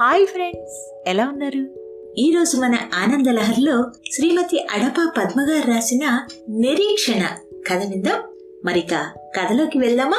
Hi friends ఎలా ఉన్నారు? ఈ రోజు మన ఆనంద లహర్లో శ్రీమతి అడప పద్మగారు రాసిన నిరీక్షణ కథ విందాం. మరిక కథలోకి వెళ్దామా?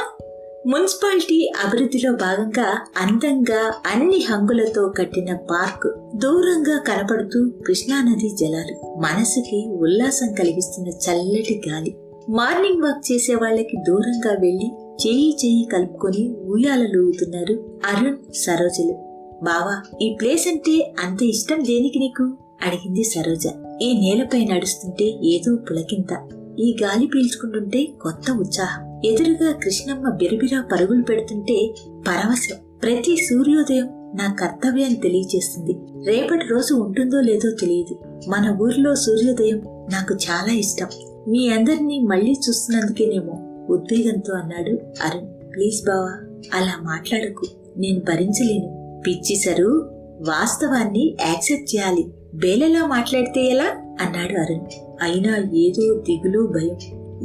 మున్సిపాలిటీ అభివృద్ధిలో భాగంగా అందంగా అన్ని హంగులతో కట్టిన పార్క్ దూరంగా కనపడుతూ కృష్ణానది జలాలు. మనసుకి ఉల్లాసం కలిగిస్తున్న చల్లటి గాలి. మార్నింగ్ వాక్ చేసే వాళ్ళకి దూరంగా వెళ్ళి చేయి చేయి కలుపుకొని ఊయాలలూగుతున్నారు అరుణ్ సరోజలు. బావా ఈ ప్లేస్ అంటే అంత ఇష్టం దేనికి నీకు? అడిగింది సరోజ. ఈ నేలపై నడుస్తుంటే ఏదో పులకింత. ఈ గాలి పీల్చుకుంటుంటే కొత్త ఉత్సాహం. ఎదురుగా కృష్ణమ్మ బిరబిరా పరుగులు పెడుతుంటే పరవశం. ప్రతి సూర్యోదయం నా కర్తవ్యాన్ని తెలియజేస్తుంది. రేపటి రోజు ఉంటుందో లేదో తెలియదు. మన ఊర్లో సూర్యోదయం నాకు చాలా ఇష్టం. మీ అందరినీ మళ్ళీ చూస్తున్నందుకేనేమో ఉద్వేగంతో అన్నాడు అరుణ్. ప్లీజ్ బావా అలా మాట్లాడకు. నేను భరించలేను. పిచ్చి సరు వాస్తవాన్ని యాక్సెప్ట్ చేయాలి. బేలెలా మాట్లాడితే ఎలా? అన్నాడు అరుణ్. అయినా ఏదో దిగులు భయం.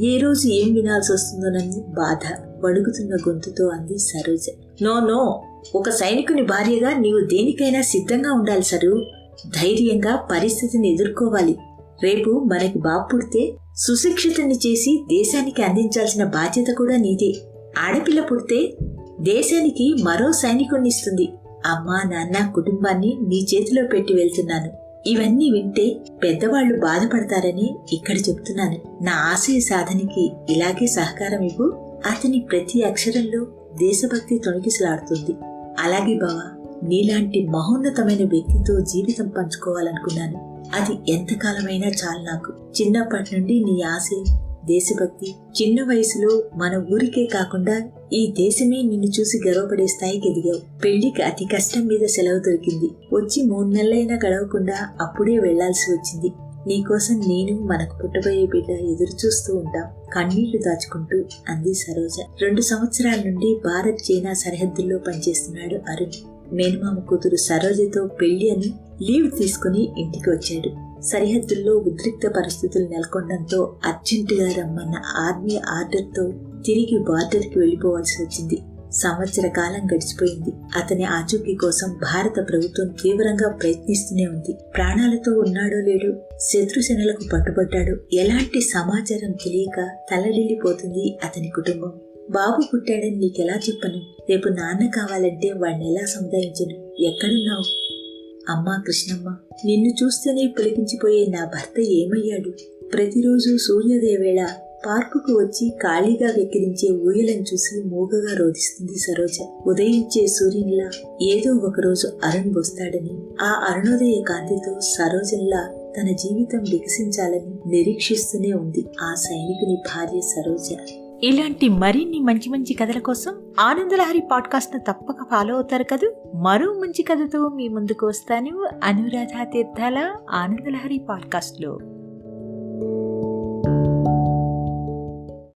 ఏ రోజు ఏం వినాల్సి వస్తుందోనని బాధ. వణుకుతున్న గొంతుతో అంది సరోజ. No no. ఒక సైనికుని భార్యగా నీవు దేనికైనా సిద్ధంగా ఉండాలి సరు. ధైర్యంగా పరిస్థితిని ఎదుర్కోవాలి. రేపు మనకి బాబు పుడితే సుశిక్షితుని చేసి దేశానికి అందించాల్సిన బాధ్యత కూడా నీదే. ఆడపిల్ల పుడితే దేశానికి మరో సైనికుణ్ణి ఇస్తుంది. అమ్మా నాన్న కుటుంబాన్ని నీ చేతిలో పెట్టి వెళ్తున్నాను. ఇవన్నీ వింటే పెద్దవాళ్ళు బాధపడతారని ఇక్కడ చెప్తున్నాను. నా ఆశయ సాధనకి ఇలాగే సహకారం ఇవ్వు. అతని ప్రతి అక్షరంలో దేశభక్తి తొణికిసలాడుతుంది. అలాగే బావా నీలాంటి మహోన్నతమైన వ్యక్తితో జీవితం పంచుకోవాలనుకున్నాను. అది ఎంతకాలమైనా చాలు నాకు. చిన్నప్పటి నుండి నీ ఆశయం దేశభక్తి. చిన్న వయసులో మన ఊరికే కాకుండా ఈ దేశమే నిన్ను చూసి గర్వపడే స్థాయికి ఎదిగావు. పెళ్ళికి అతి కష్టం మీద సెలవు దొరికింది. వచ్చి మూడు నెలలైనా గడవకుండా అప్పుడే వెళ్ళాల్సి వచ్చింది. నీకోసం నేను మనకు పుట్టబోయే బిడ్డ ఎదురు చూస్తూ ఉంటాం. కన్నీళ్ళు దాచుకుంటూ అంది సరోజ. రెండు సంవత్సరాల నుండి భారత్ చైనా సరిహద్దుల్లో పనిచేస్తున్నాడు అరుణ్. మేనమామ కూతురు సరోజతో పెళ్ళి అని లీవ్ తీసుకుని ఇంటికి వచ్చాడు. సరిహద్దుల్లో ఉద్రిక్త పరిస్థితులు నెలకొనడంతో అర్జెంటుగా రమ్మన్న ఆర్మీ ఆర్డర్తో తిరిగి బార్డర్కి వెళ్ళిపోవాల్సి వచ్చింది. సంవత్సర కాలం గడిచిపోయింది. అతని ఆచూకీ కోసం భారత ప్రభుత్వం తీవ్రంగా ప్రయత్నిస్తూనే ఉంది. ప్రాణాలతో ఉన్నాడో లేడో శత్రుసేనలకు పట్టుబడ్డాడు. ఎలాంటి సమాచారం తెలియక తలడిల్లిపోతుంది అతని కుటుంబం. బాబు పుట్టాడని నీకెలా చెప్పను? రేపు నాన్న కావాలంటే వాడిని ఎలా సముదాయించను? ఎక్కడున్నావు? అమ్మా కృష్ణమ్మ నిన్ను చూస్తేనే పులికించిపోయే నా భర్త ఏమయ్యాడు? ప్రతిరోజు సూర్యోదయ వేళ పార్కుకు వచ్చి ఖాళీగా వెక్కిరించే ఊయలను చూసి మూగగా రోధిస్తుంది సరోజ. ఉదయించే సూర్యునిలా ఏదో ఒకరోజు అరుణ్ వస్తాడని ఆ అరుణోదయ కాంతితో సరోజల్లా తన జీవితం వికసించాలని నిరీక్షిస్తూనే ఉంది ఆ సైనికుని భార్య సరోజ. ఇలాంటి మరిన్ని మంచి మంచి కథల కోసం ఆనందలహరి పాడ్కాస్ట్ను తప్పక ఫాలో అవుతారు కదూ? మరో మంచి కథతో మీ ముందుకు వస్తాను. అనురాధ తీర్థాల ఆనందలహరి పాడ్కాస్ట్లో